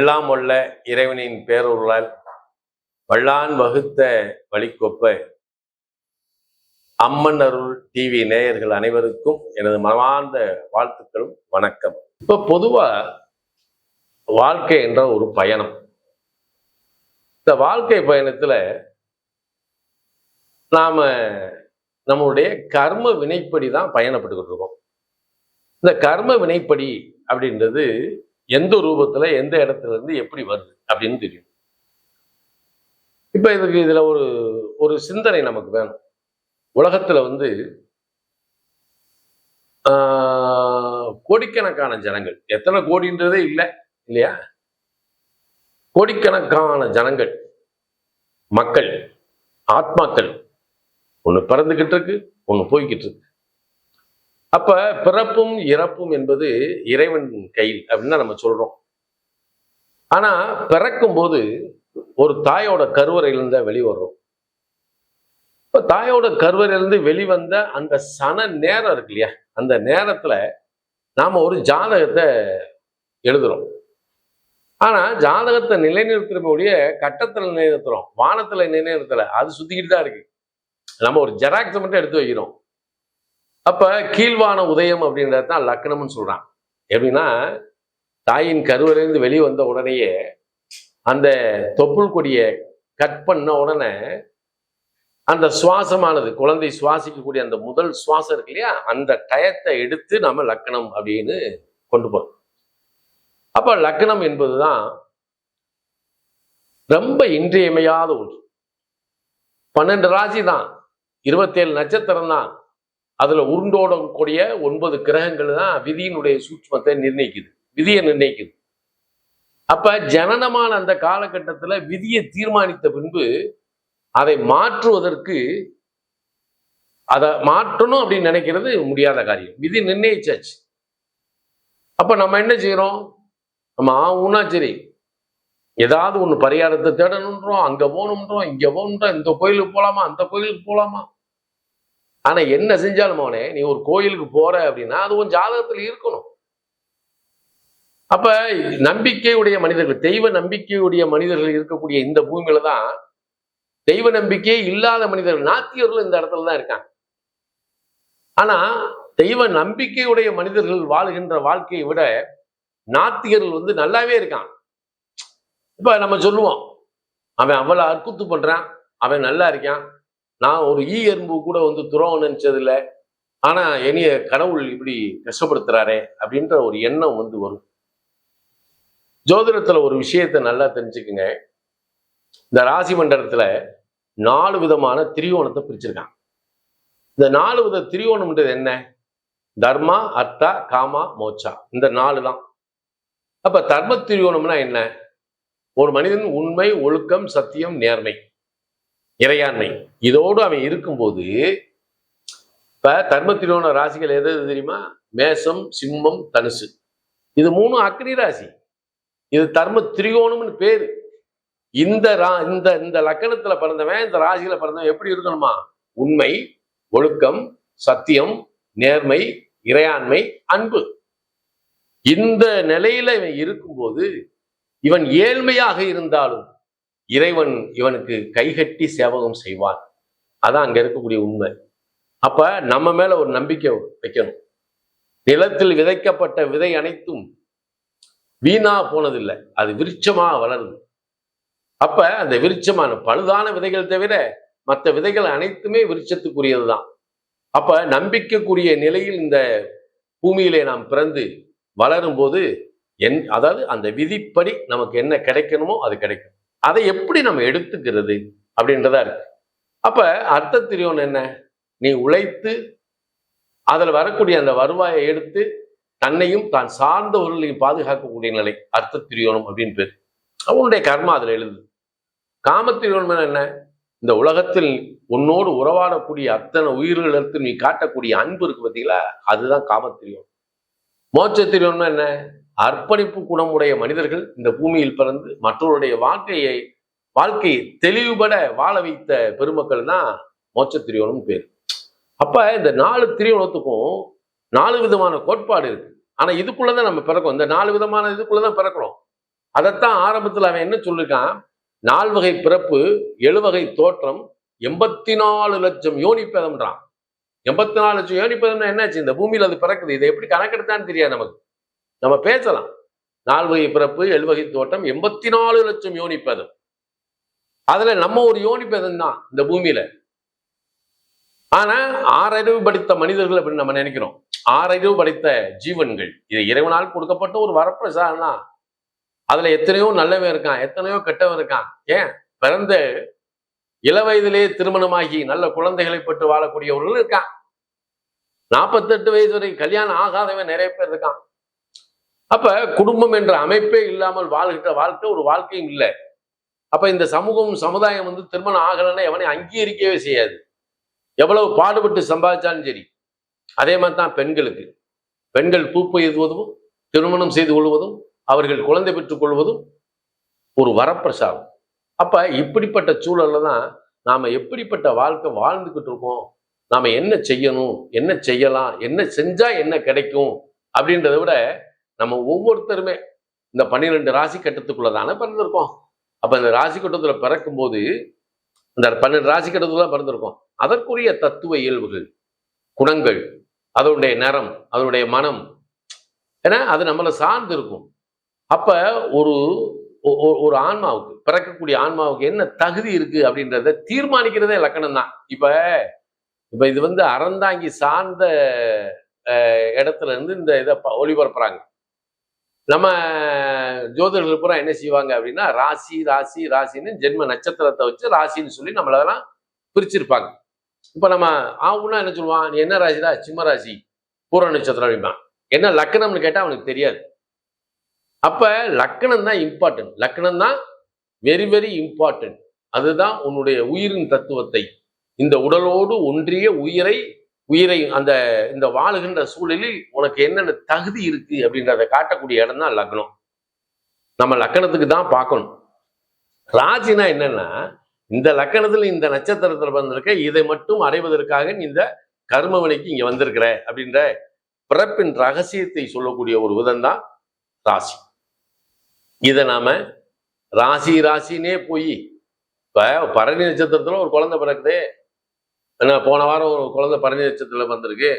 எல்லாம் உள்ள இறைவனின் பேரொருளால் வள்ளான் வகுத்த வழிக்கொப்ப அம்மன் அருள் டிவி நேயர்கள் அனைவருக்கும் எனது மனமார்ந்த வாழ்த்துக்களும் வணக்கம். இப்ப பொதுவா வாழ்க்கை என்ற ஒரு பயணம். இந்த வாழ்க்கை பயணத்துல நாம நம்மளுடைய கர்ம வினைப்படி தான் பயணப்பட்டுக்கிட்டு இருக்கோம். இந்த கர்ம வினைப்படி அப்படின்றது எந்த ரூபத்துல எந்த இடத்துல இருந்து எப்படி வருது அப்படின்னு தெரியும். இப்ப இதுக்கு இதுல ஒரு ஒரு சிந்தனை நமக்கு வேணும். உலகத்துல வந்து ஆஹ், கோடிக்கணக்கான ஜனங்கள் எத்தனை கோடின்றதே இல்லை இல்லையா? கோடிக்கணக்கான ஜனங்கள் மக்கள் ஆத்மாக்கள் ஒன்று பிறந்துகிட்டு இருக்கு ஒன்று போய்கிட்டு இருக்கு. அப்ப பிறப்பும் இறப்பும் என்பது இறைவன் கையில் அப்படின்னு நம்ம சொல்றோம். ஆனா பிறக்கும் போது ஒரு தாயோட கருவறையிலிருந்து வெளிவரும் வெளிவர்றோம் இப்ப தாயோட கருவறையிலிருந்து வெளிவந்த அந்த சன நேரம் இருக்கு இல்லையா? அந்த நேரத்துல நாம ஒரு ஜாதகத்தை எழுதுறோம். ஆனா ஜாதகத்தை நிலைநிறுத்துறக்கூடிய கட்டத்துல நிலைநிறுத்துறோம். வானத்துல நிலைநிறுத்தல. அது சுத்திக்கிட்டு தான் இருக்கு. நம்ம ஒரு ஜெராக்ஸை மட்டும் எடுத்து வைக்கிறோம். அப்ப கீழ்வான உதயம் அப்படின்றது தான் லக்னம்னு சொல்றான். எப்படின்னா தாயின் கருவிலிருந்து வெளியே வந்த உடனேயே அந்த தொப்புள் கொடியை கட் பண்ண உடனே அந்த சுவாசமானது குழந்தை சுவாசிக்கக்கூடிய அந்த முதல் சுவாசம் இருக்கு இல்லையா? அந்த டயத்தை எடுத்து நம்ம லக்னம் அப்படின்னு கொண்டு போறோம். அப்ப லக்னம் என்பதுதான் ரொம்ப இன்றியமையாத ஒன்று. பன்னெண்டு ராசி தான் இருபத்தேழு நட்சத்திரம் தான் அதுல உருண்டோடக்கூடிய ஒன்பது கிரகங்கள் தான் விதியினுடைய சூட்சமத்தை நிர்ணயிக்குது. விதியை நிர்ணயிக்குது. அப்ப ஜனனமான அந்த காலகட்டத்துல விதியை தீர்மானித்த பின்பு அதை மாற்றுவதற்கு அதை மாற்றணும் அப்படின்னு நினைக்கிறது முடியாத காரியம். விதி நிர்ணயிச்சாச்சு. அப்ப நம்ம என்ன செய்யறோம்? நம்ம ஆகும்னா சரி. ஏதாவது ஒண்ணு பரிகாரத்தை தேடணுன்றோம் அங்க போகணுன்றோம் இங்க போகணுன்றோம் இந்த கோயிலுக்கு போகலாமா அந்த கோயிலுக்கு போகலாமா ஆனா என்ன செஞ்சாலும் அவனே நீ ஒரு கோயிலுக்கு போற அப்படின்னா அது உன் ஜாதகத்துல இருக்கணும். அப்ப நம்பிக்கையுடைய மனிதர்கள் தெய்வ நம்பிக்கையுடைய மனிதர்கள் இருக்கக்கூடிய இந்த பூமியில தான் தெய்வ நம்பிக்கையே இல்லாத மனிதர்கள் நாத்தியர்கள் இந்த இடத்துல தான் இருக்காங்க. ஆனா தெய்வ நம்பிக்கையுடைய மனிதர்கள் வாழ்கின்ற வாழ்க்கையை விட நாத்திகர்கள் வந்து நல்லாவே இருக்கான் இப்ப நம்ம சொல்லுவோம் அவன் அவ்வளோ அற்புத்து பண்றான் அவன் நல்லா இருக்கான் நான் ஒரு ஈ எறும்பு கூட வந்து துரோகம் நினைச்சதில்ல. ஆனா என்னைய கடவுள் இப்படி கஷ்டப்படுத்துறாரே அப்படின்ற ஒரு எண்ணம் வந்து வரும். ஜோதிடத்துல ஒரு விஷயத்தை நல்லா தெரிஞ்சுக்குங்க. இந்த ராசி மண்டலத்துல நாலு விதமான திரியோணத்தை பிரிச்சிருக்காங்க. இந்த நாலு வித திரியோணம்ன்றது என்ன? தர்மா அர்த்தா காமா மோச்சா இந்த நாலு தான். அப்ப தர்ம திரியோணம்னா என்ன? ஒரு மனிதன் உண்மை ஒழுக்கம் சத்தியம் நேர்மை. இறையாண்மை. இதோடு அவன் இருக்கும்போது இப்ப தர்ம ராசிகள் எது எது தெரியுமா? மேசம் சிம்மம் தனுசு. இது மூணும் அக்னி ராசி. இது தர்ம திரிகோணம்னு பேரு. இந்த ரா இந்த இந்த லக்கணத்துல பிறந்தவன் இந்த ராசியில பிறந்தவன் எப்படி இருக்கணுமா? உண்மை ஒழுக்கம் சத்தியம் நேர்மை இறையாண்மை அன்பு. இந்த நிலையில இவன் இருக்கும்போது இவன் ஏழ்மையாக இருந்தாலும் இறைவன் இவனுக்கு கைகட்டி சேவகம் செய்வான். அதான் அங்கே இருக்கக்கூடிய உண்மை. அப்போ நம்ம மேலே ஒரு நம்பிக்கை வைக்கணும். நிலத்தில் விதைக்கப்பட்ட விதை அனைத்தும் வீணா போனதில்லை. அது விருட்சமாக வளருது. அப்ப அந்த விருட்சமான பழுதான விதைகள் தவிர மற்ற விதைகள் அனைத்துமே விருட்சத்துக்குரியதுதான். அப்ப நம்பிக்கைக்குரிய நிலையில் இந்த பூமியிலே நாம் பிறந்து வளரும் போது என் அதாவது அந்த விதிப்படி நமக்கு என்ன கிடைக்கணுமோ அது கிடைக்கும். அதை எப்படி நம்ம எடுத்துக்கிறது அப்படின்றதா இருக்கு. அப்ப அர்த்த திரியோன் என்ன? நீ உழைத்து அதில் வரக்கூடிய அந்த வருவாயை எடுத்து தன்னையும் தான் சார்ந்தவர்களையும் பாதுகாக்கக்கூடிய நிலை அர்த்த திரியோணம் அப்படின்னு பேர். அவனுடைய கர்மா அதில் எழுது காமத்திரியோணம் என்ன? இந்த உலகத்தில் உன்னோடு உறவாடக்கூடிய அத்தனை உயிர்களுக்கு நீ காட்டக்கூடிய அன்பு இருக்கு பார்த்தீங்களா? அதுதான் காமத்திரியோனம் மோட்சத்திரியோனம் என்ன? அர்ப்பணிப்பு குணமுடைய மனிதர்கள் இந்த பூமியில் பிறந்து மற்றவருடைய வாழ்க்கையை வாழ்க்கையை தெளிவுபட வாழ வைத்த பெருமக்கள் தான் மோட்சத்திரியோனம் பேர். அப்ப இந்த நாலு திரியோணத்துக்கும் நாலு விதமான கோட்பாடு இருக்கு. ஆனா இதுக்குள்ளதான் நம்ம பிறக்கும். இந்த நாலு விதமான இதுக்குள்ளதான் பிறக்கிறோம். அதைத்தான் ஆரம்பத்தில் அவன் என்ன சொல்லிருக்கான்? நால்வகை பிறப்பு எழுவகை தோற்றம் எண்பத்தி நாலு லட்சம் யோனிப்பதம்ன்றான் எண்பத்தி நாலு லட்சம் யோனிப்பதம்னா என்னாச்சு? இந்த பூமியில அது பிறக்குது. இதை எப்படி கணக்கெடுத்தான்னு தெரியாது நமக்கு. நம்ம பேசலாம். நால்வகை பிறப்பு எழுவகை தோட்டம் எண்பத்தி நாலு லட்சம் யோனிப்பதம் அதுல நம்ம ஒரு யோனிப்பதம் தான் இந்த பூமியில. ஆனா ஆறறிவு படித்த மனிதர்கள் அப்படின்னு நம்ம நினைக்கிறோம். ஆறறிவு படித்த ஜீவன்கள். இது இறைவனால் கொடுக்கப்பட்ட ஒரு வரப்பிரசாதம் தான். அதுல எத்தனையோ நல்லவன் இருக்கான் எத்தனையோ கெட்டவன் இருக்கான். ஏன்? பிறந்த இளவயதிலே திருமணமாகி நல்ல குழந்தைகளை பெற்று வாழக்கூடியவர்கள் இருக்கான். நாற்பத்தெட்டு வயசு வரை கல்யாணம் ஆகாதவன் நிறைய பேர் இருக்கான். அப்ப குடும்பம் என்ற அமைப்பே இல்லாமல் வாழ்கின்ற வாழ்க்கை ஒரு வாழ்க்கையும் இல்லை. அப்ப இந்த சமூகம் சமுதாயம் வந்து திருமணம் ஆகலைன்னா எவனை அங்கீகரிக்கவே செய்யாது. எவ்வளவு பாடுபட்டு சம்பாதிச்சாலும் சரி. அதே மாதிரி தான் பெண்களுக்கு. பெண்கள் பூப்பு எதுவதும் திருமணம் செய்து கொள்வதும் அவர்கள் குழந்தை பெற்றுக் கொள்வதும் ஒரு வரப்பிரசாதம். அப்ப இப்படிப்பட்ட சூழல்ல தான் நாம எப்படிப்பட்ட வாழ்க்கை வாழ்ந்துகிட்டு இருக்கோம்? நாம என்ன செய்யணும்? என்ன செய்யலாம்? என்ன செஞ்சா என்ன கிடைக்கும்? அப்படின்றத விட நம்ம ஒவ்வொருத்தருமே இந்த பன்னிரெண்டு ராசி கட்டத்துக்குள்ள தானே பிறந்திருக்கோம். அப்ப இந்த ராசி கட்டத்துல பிறக்கும் போது இந்த பன்னெண்டு ராசி கட்டத்துல தான் பிறந்திருக்கோம். அதற்குரிய தத்துவ இயல்புகள் குணங்கள் அதனுடைய நிறம் அதனுடைய மனம் ஏன்னா அது நம்மளை சார்ந்து இருக்கும். அப்ப ஒரு ஒரு ஆன்மாவுக்கு பிறக்கக்கூடிய ஆன்மாவுக்கு என்ன தகுதி இருக்கு அப்படின்றத தீர்மானிக்கிறதே லக்கணம் தான் இப்ப இப்ப இது வந்து அறந்தாங்கி சார்ந்த இடத்துல இருந்து இந்த இதை ஒளிபரப்புறாங்க. நம்ம ஜோதிடர்கள் பூரா என்ன செய்வாங்க அப்படின்னா ராசி ராசி ராசின்னு ஜென்ம நட்சத்திரத்தை வச்சு ராசின்னு சொல்லி நம்மளெல்லாம் பிரிச்சிருப்பாங்க. இப்போ நம்ம ஆவுன்னா என்ன சொல்லுவான்? நீ என்ன ராசிடா? சிம்ம ராசி பூர நட்சத்திரம் அப்படிம்பான். என்ன லக்கணம்னு கேட்டால் அவனுக்கு தெரியாது. அப்போ லக்கணம் தான் இம்பார்ட்டன்ட் லக்கணம் தான் வெரி வெரி இம்பார்ட்டன்ட் அதுதான் உன்னுடைய உயிரின் தத்துவத்தை. இந்த உடலோடு ஒன்றிய உயிரை உயிரை அந்த இந்த வாழுகின்ற சூழலில் உனக்கு என்னென்ன தகுதி இருக்கு அப்படின்றத காட்டக்கூடிய இடம் தான் லக்னம். நம்ம லக்கணத்துக்கு தான் பார்க்கணும். ராசினா என்னன்னா இந்த லக்கணத்துல இந்த நட்சத்திரத்தில் வந்திருக்க இதை மட்டும் அடைவதற்காக நீ இந்த கர்மவனைக்கு இங்க வந்திருக்கிற அப்படின்ற பிறப்பின் ரகசியத்தை சொல்லக்கூடிய ஒரு விதம் தான் ராசி. இதை நாம ராசி ராசினே போய் இப்ப பரணி நட்சத்திரத்துல ஒரு குழந்தை பிறக்குது ஏன்னா போன வாரம் ஒரு குழந்தை பரணி நட்சத்திரத்தில் வந்திருக்கு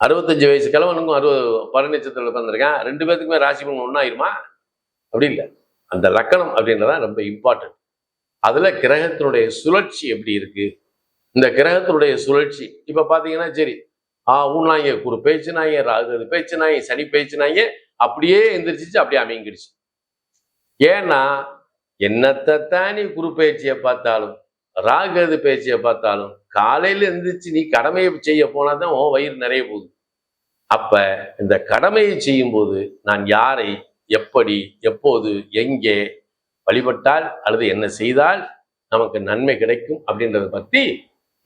அறுபத்தஞ்சு வயசு கிழவனுக்கும் அறுபது பரணி நட்சத்திரத்தில் வந்திருக்கேன் ரெண்டு பேத்துக்குமே ராசி பலன் ஒன்றாயிருமா அப்படி இல்லை. அந்த லக்கணம் அப்படின்றதான் ரொம்ப இம்பார்ட்டன்ட் அதில் கிரகத்தினுடைய சுழற்சி எப்படி இருக்குது இந்த கிரகத்தினுடைய சுழற்சி இப்போ பார்த்தீங்கன்னா சரி ஆ ஊனாங்க குரு பேச்சுனாங்க ராகு பேச்சுனாங்க சனி பேச்சுனாங்க அப்படியே எந்திரிச்சிச்சு அப்படியே அமைங்கிடுச்சு ஏன்னா என்னத்தை தானே குரு பேச்சியை பார்த்தாலும் ராகது பேச்சியை பார்த்தாலும் காலையில எந்திரிச்சு நீ கடமையை செய்ய போனாதான் உன் வயிறு நிறைய போகுது. அப்ப இந்த கடமையை செய்யும்போது நான் யாரை எப்படி எப்போது எங்கே வழிபட்டால் அல்லது என்ன செய்தால் நமக்கு நன்மை கிடைக்கும் அப்படின்றத பத்தி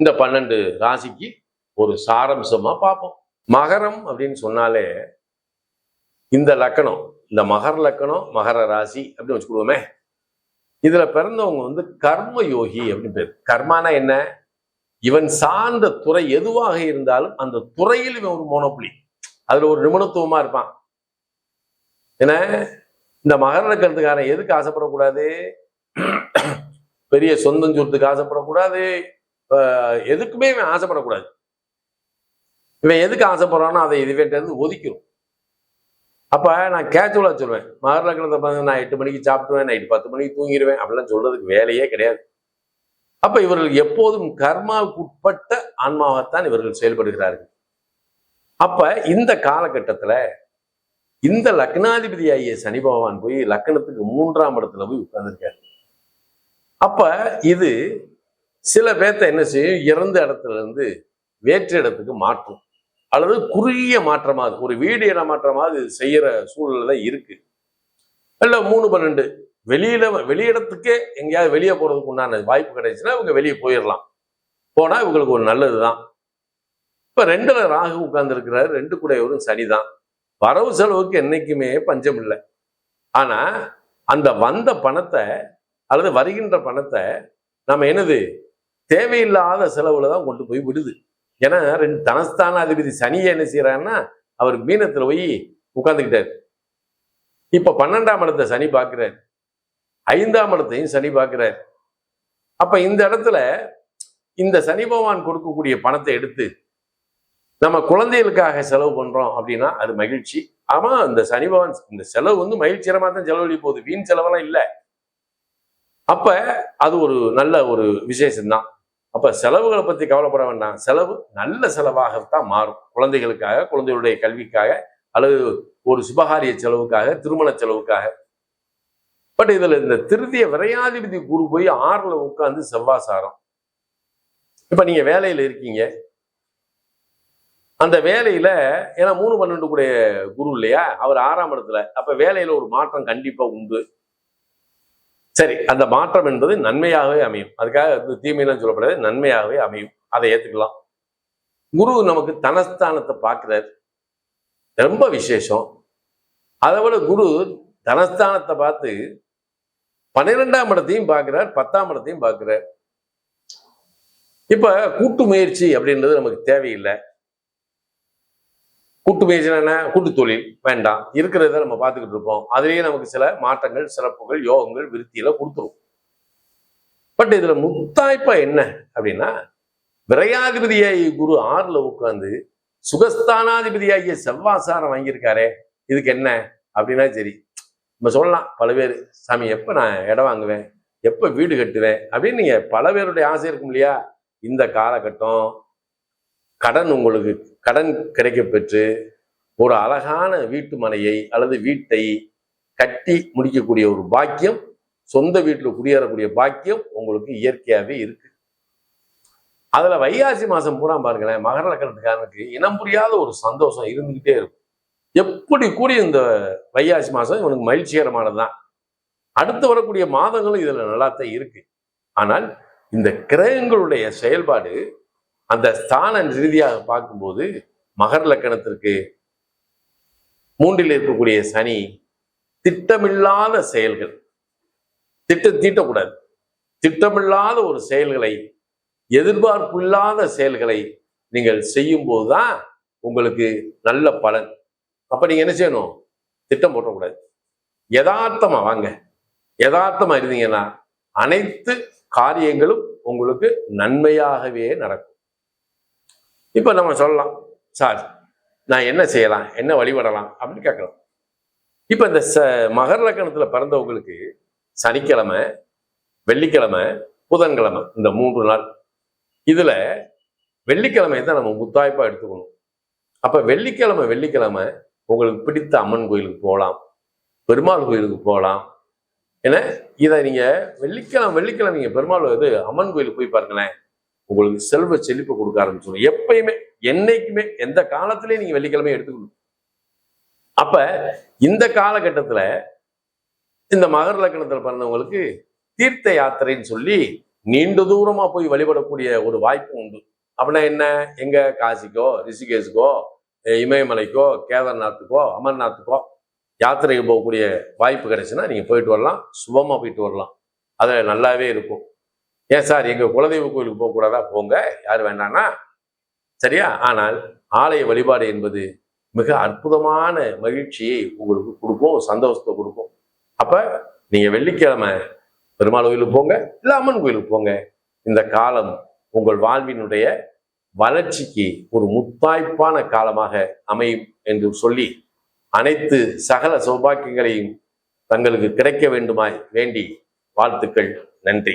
இந்த பன்னெண்டு ராசிக்கு ஒரு சாரம்சமா பார்ப்போம். மகரம் அப்படின்னு சொன்னாலே இந்த லக்கணம் இந்த மகர லக்கணம் மகர ராசி அப்படின்னு வச்சுக்கிடுவோமே. இதுல பிறந்தவங்க வந்து கர்ம யோகி அப்படின்னு பேர். கர்மானா என்ன? இவன் சார்ந்த துறை எதுவாக இருந்தாலும் அந்த துறையில் இவன் ஒரு மோனோப்புலி அதுல ஒரு நிபுணத்துவமா இருப்பான். ஏன்னா இந்த மகர லக்கணத்துக்காரன் எதுக்கு ஆசைப்படக்கூடாது? பெரிய சொந்தம் சொத்துக்கு ஆசைப்படக்கூடாது. எதுக்குமே இவன் ஆசைப்படக்கூடாது. இவன் எதுக்கு ஆசைப்படுறானோ அதை இதுவேட்ட இருந்து ஒதுக்கிடும் அப்போ நான் கேச்சுவலா சொல்லுவேன் மகர லக்னத்தை பார்த்து நான் எட்டு மணிக்கு சாப்பிட்டுவேன் நைட்டு பத்து மணிக்கு தூங்கிடுவேன் அப்படிலாம் சொல்கிறதுக்கு வேலையே கிடையாது. அப்போ இவர்கள் எப்போதும் கர்மாவுக்கு உட்பட்ட ஆன்மாவாகத்தான் இவர்கள் செயல்படுகிறார்கள். அப்போ இந்த காலகட்டத்தில் இந்த லக்னாதிபதி ஆகிய சனி பகவான் போய் லக்னத்துக்கு மூன்றாம் இடத்துல போய் உட்கார்ந்துருக்காரு. அப்ப இது சில பேர்த்த என்ன செய்யும்? இறந்த இடத்துல இருந்து வேற்று இடத்துக்கு மாற்றும். அல்லது குறுகிய மாற்றமாவது ஒரு வீடு என மாற்றமாவது இது செய்யற சூழ்நிலை தான் இருக்கு. இல்ல மூணு பன்னெண்டு. வெளியில வெளியிடத்துக்கே எங்கேயாவது வெளியே போறதுக்கு உண்டான வாய்ப்பு கிடைச்சுன்னா இவங்க வெளியே போயிடலாம் போனா இவங்களுக்கு ஒரு நல்லது தான் இப்ப ரெண்டுல ராகு உட்கார்ந்து இருக்கிறாரு ரெண்டு கூடையவரும் சனிதான் வரவு செலவுக்கு என்னைக்குமே பஞ்சம் இல்லை. ஆனா அந்த வந்த பணத்தை அல்லது வருகின்ற பணத்தை நம்ம என்னது தேவையில்லாத செலவுல தான் கொண்டு போய் விடுது. ஏன்னா ரெண்டு தனஸ்தான அதிபதி சனியை என்ன செய்யறாருன்னா அவர் மீனத்துல போய் உட்காந்துக்கிட்டார் இப்ப பன்னெண்டாம் இடத்தை சனி பார்க்கிறார் ஐந்தாம் இடத்தையும் சனி பார்க்கிறார் அப்ப இந்த இடத்துல இந்த சனி பகவான் கொடுக்கக்கூடிய பணத்தை எடுத்து நம்ம குழந்தைகளுக்காக செலவு பண்றோம் அப்படின்னா அது மகிழ்ச்சி. ஆமா இந்த சனி பகவான் இந்த செலவு வந்து மகிழ்ச்சிகரமா தான் செலவழி போகுது. வீண் செலவெல்லாம் இல்லை. அப்ப அது ஒரு நல்ல ஒரு விசேஷம்தான். அப்போ செலவுகளை பற்றி கவலைப்பட வேண்டாம். செலவு நல்ல செலவாகத்தான் மாறும். குழந்தைகளுக்காக குழந்தைகளுடைய கல்விக்காக அல்லது ஒரு சுபகாரிய செலவுக்காக திருமண செலவுக்காக. பட் இதில் இந்த திருதிய விரையாதிபதி குரு போய் ஆறில் உட்காந்து செவ்வாசாரம். இப்போ நீங்கள் வேலையில் இருக்கீங்க. அந்த வேலையில ஏன்னா மூணு பன்னெண்டு கூடிய குரு இல்லையா? அவர் ஆறாம் இடத்துல. அப்ப வேலையில ஒரு மாற்றம் கண்டிப்பா உண்டு. சரி அந்த மாற்றம் என்பது நன்மையாகவே அமையும். அதுக்காக வந்து தீமையெல்லாம் சொல்லப்படாது நன்மையாகவே அமையும். அதை ஏற்றுக்கலாம் குரு நமக்கு தனஸ்தானத்தை பார்க்கிறார். ரொம்ப விசேஷம். அதை விட குரு தனஸ்தானத்தை பார்த்து பன்னிரெண்டாம் இடத்தையும் பார்க்கிறார் பத்தாம் இடத்தையும் பார்க்கிறார். இப்போ கூட்டு முயற்சி அப்படின்றது நமக்கு தேவையில்லை. கூட்டு முயற்சினா என்ன? கூட்டு தொழில். வேண்டாம். இருக்கிறத நம்ம பார்த்துக்கிட்டு இருப்போம். அதுலேயே நமக்கு சில மாற்றங்கள் சிறப்புகள் யோகங்கள் விருத்தியில கொடுத்துரும். பட் இதுல முத்தாய்ப்பா என்ன அப்படின்னா விரையாதிபதியாகிய குரு ஆறுல உட்காந்து சுகஸ்தானாதிபதியாகிய செவ்வாசாரம் வாங்கியிருக்காரே இதுக்கு என்ன? அப்படின்னா சரி நம்ம சொல்லலாம் பல பேர் சாமி எப்போ நான் இடம் வாங்குவேன்? எப்போ வீடு கட்டுவேன்? அப்படின்னு நீங்கள் பல பேருடைய ஆசை இருக்கும் இல்லையா? இந்த காலகட்டம் கடன் உங்களுக்கு கடன் கிடைக்க பெற்று ஒரு அழகான வீட்டு மனையை அல்லது வீட்டை கட்டி முடிக்கக்கூடிய ஒரு பாக்கியம் சொந்த வீட்டில் குடியேறக்கூடிய பாக்கியம் உங்களுக்கு இயற்கையாகவே இருக்கு. அதுல வைகாசி மாசம் பூரா பாருங்களேன் மகர லக்கணத்துக்காரனுக்கு இனம் புரியாத ஒரு சந்தோஷம் இருந்துகிட்டே இருக்கும். எப்படி கூடி இந்த வைகாசி மாசம்? இவனுக்கு மகிழ்ச்சிகரமானதுதான். அடுத்து வரக்கூடிய மாதங்களும் இதுல நல்லாத்தான் இருக்கு. ஆனால் இந்த கிரகங்களுடைய செயல்பாடு அந்த ஸ்தான ரீதியாக பார்க்கும்போது மகர் லக்கணத்திற்கு மூன்றில் இருக்கக்கூடிய சனி திட்டமில்லாத செயல்கள். திட்டம் தீட்டக்கூடாது. திட்டமில்லாத ஒரு செயல்களை எதிர்பார்ப்பில்லாத செயல்களை நீங்கள் செய்யும் போதுதான் உங்களுக்கு நல்ல பலன். அப்ப நீங்க என்ன செய்யணும்? திட்டம் போட்டக்கூடாது. யதார்த்தமாக வாங்க. யதார்த்தமாக இருந்தீங்கன்னா அனைத்து காரியங்களும் உங்களுக்கு நன்மையாகவே நடக்கும். இப்போ நம்ம சொல்லலாம் சார் நான் என்ன செய்யலாம் என்ன வழிபடலாம் அப்படின்னு கேட்கலாம் இப்போ இந்த ச மகர லக்கணத்தில் பிறந்தவங்களுக்கு சனிக்கிழமை வெள்ளிக்கிழமை புதன்கிழமை இந்த மூன்று நாள். இதில் வெள்ளிக்கிழமை தான் நம்ம முத்தாய்ப்பாக எடுத்துக்கணும். அப்போ வெள்ளிக்கிழமை வெள்ளிக்கிழமை உங்களுக்கு பிடித்த அம்மன் கோயிலுக்கு போகலாம் பெருமாள் கோயிலுக்கு போகலாம். ஏன்னா இதை நீங்கள் வெள்ளிக்கிழமை வெள்ளிக்கிழமை நீங்கள் பெருமாள் இது அம்மன் கோயிலுக்கு போய் பாருங்களேன். உங்களுக்கு செல்வ செழிப்பு கொடுக்க ஆரம்பிச்சிடும் எப்பயுமே என்னைக்குமே எந்த காலத்திலையும் நீங்க வெள்ளிக்கிழமை எடுத்துக்கணும். அப்ப இந்த காலகட்டத்துல இந்த மகர லக்கணத்துல பிறந்தவங்களுக்கு தீர்த்த யாத்திரைன்னு சொல்லி நீண்ட தூரமா போய் வழிபடக்கூடிய ஒரு வாய்ப்பு உண்டு. அப்படின்னா என்ன? எங்க? காசிக்கோ ரிஷிகேஷுக்கோ இமயமலைக்கோ கேதார்நாத்துக்கோ அமர்நாத்துக்கோ யாத்திரைக்கு போகக்கூடிய வாய்ப்பு கிடைச்சுன்னா நீங்க போயிட்டு வரலாம். சுபமா போயிட்டு வரலாம். அதில் நல்லாவே இருக்கும். ஏன் சார் எங்கள் குலதெய்வ கோயிலுக்கு போகக்கூடாதா போங்க. யார் வேண்டானா சரியா? ஆனால் ஆலய வழிபாடு என்பது மிக அற்புதமான மகிழ்ச்சியை உங்களுக்கு கொடுக்கும் சந்தோஷத்தை கொடுக்கும். அப்போ நீங்கள் வெள்ளிக்கிழமை பெருமாள் கோயிலுக்கு போங்க இல்லை அம்மன் கோயிலுக்கு போங்க. இந்த காலம் உங்கள் வாழ்வினுடைய வளர்ச்சிக்கு ஒரு முத்தாய்ப்பான காலமாக அமையும் என்று சொல்லி அனைத்து சகல சௌபாக்கியங்களையும் தங்களுக்கு கிடைக்க வேண்டுமாய் வேண்டி வாழ்த்துக்கள். நன்றி.